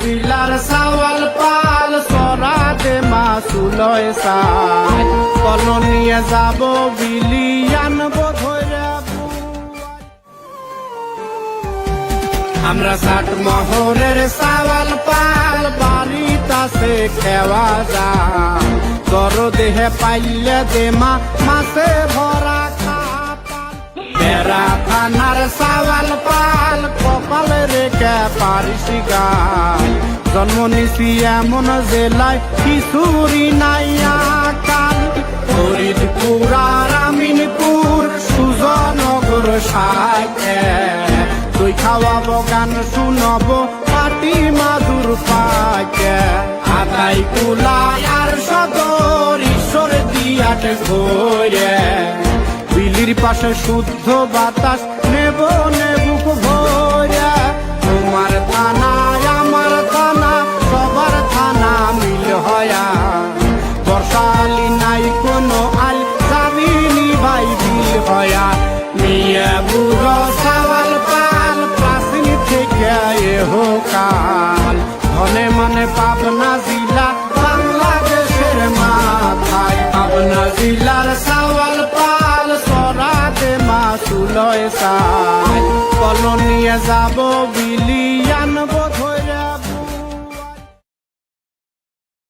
জিলার যাব বিলিয়ান বোধরে আমরা ষাট মহরের সাওয়াল পাল বাড়িতাছে খেওয়া যায়। গর দেহে পাইলে দেমা মাসে ভরা খাপাল বেড়া থানার সাওয়াল পাল পারিস গায় জন্ম নিছি এমন জেলায় কিছুরি নাই কাল ফরিদপুর আর আমিনপুর সুজনগর সাইকে তুই খাওয়াবো, গান শুনব, পাটি মাদুর পাকে আদাই কুলা আর সদর ঈশ্বর দিয়াট ঘোরে। বিলির পাশে শুদ্ধ বাতাস, নেব নেবুক ভোরে সরাতে চাই সাই কল নিয়ে যাব বি